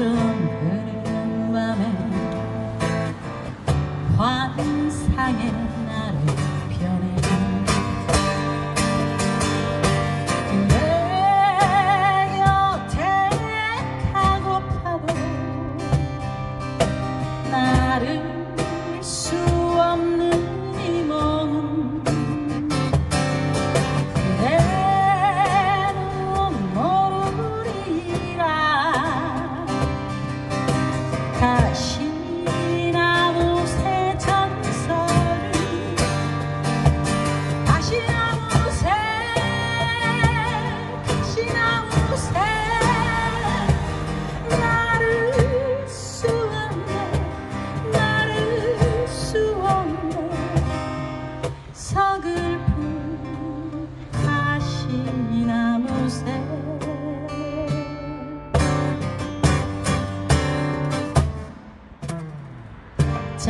것처럼 흐르는 맘에 환상의 나를 변해 그대 여태 가고파도 나를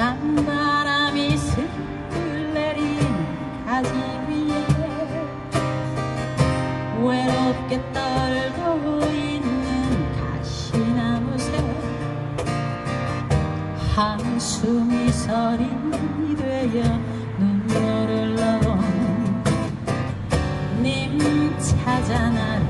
찬바람이 슬슬 내린 가지 위에 외롭게 떨고 있는 가시나무 새 한숨이 서리 되어 눈물을 넣은 님 찾아 나를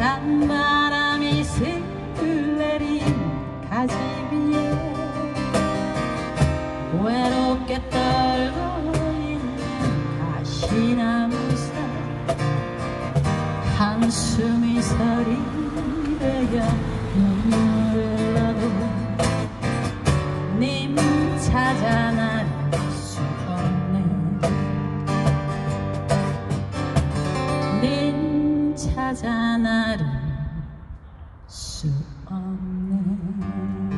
찬바람이 슬슬 내린 가지 위에 외롭게 떨고 있는 가시나무새 한숨이 서리되어 눈물을 나도 님 찾아 나 찾아 나를 수 없네